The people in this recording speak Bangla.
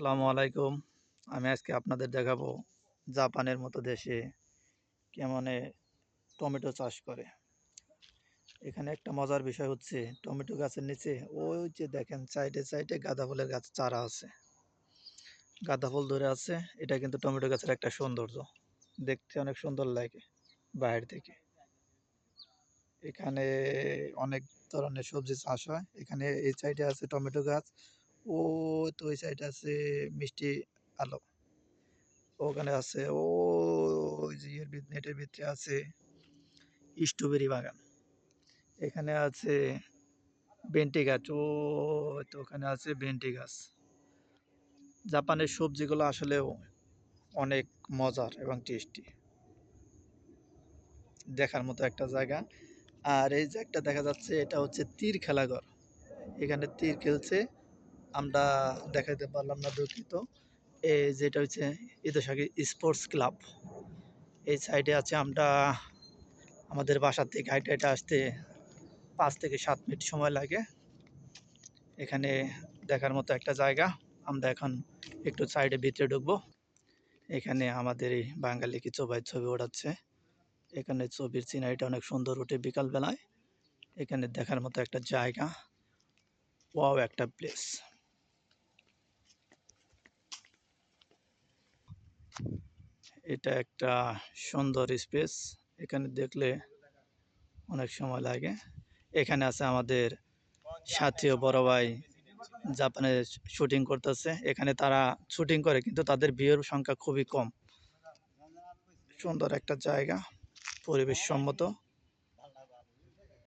আসসালামু আলাইকুম। আমি আজকে আপনাদের দেখাবো জাপানের মতো দেশে কেমনে টমেটো চাষ করে। এখানে একটা মজার বিষয় হচ্ছে, টমেটো গাছের নিচে ওই যে দেখেন, সাইডে সাইডে গাঁদা ফুলের গাছ চারা আছে। গাঁদা ফুল ধরে আছে, এটা কিন্তু টমেটো গাছের একটা সৌন্দর্য। দেখতে অনেক সুন্দর লাগে বাইরে থেকে। এখানে অনেক ধরনের সবজি চাষ হয়। এখানে এই সাইডে আছে টমেটো গাছ ও তো ওই সাইডে আছে মিষ্টি আলো। ওখানে আছে, ও নেটের ভিতরে আছে স্ট্রবেরি বাগান। এখানে আছে বেন্টি গাছ, ও তো ওখানে আছে বেন্টি গাছ। জাপানের সবজিগুলো আসলেও অনেক মজার এবং টেস্টি দেখার মতো একটা জায়গা। আর এই যে একটা দেখা যাচ্ছে, এটা হচ্ছে তীর খেলাঘর। এখানে তীর খেলছে আমরা দেখাতে পারলাম না দুঃখিত। এই যেটা হচ্ছে ইদোসাগি স্পোর্টস ক্লাব। এই সাইডে আছে আমরা আমাদের বাসার থেকে হাইটে হাইটে আসতে পাঁচ থেকে সাত মিনিট সময় লাগে। এখানে দেখার মতো একটা জায়গা। আমরা এখন একটু সাইডে ভিতরে ঢুকবো। এখানে আমাদের এই বাঙালি কিছু ভাই ছবি ওঠাচ্ছে এখানে ছবির সিনারিটা অনেক সুন্দর ওঠে বিকালবেলায়। এখানে দেখার মতো একটা জায়গা। ওয়াও একটা প্লেস। এটা একটা সুন্দর স্পেস। এখানে দেখলে অনেক সময় লাগে। এখানে আছে আমাদের সাথী ও বড় ভাই জাপানে শুটিং করতেছে। এখানে তারা শুটিং করে, কিন্তু তাদের বিয়ের সংখ্যা খুবই কম। সুন্দর একটা জায়গা পরিবেশ সম্মত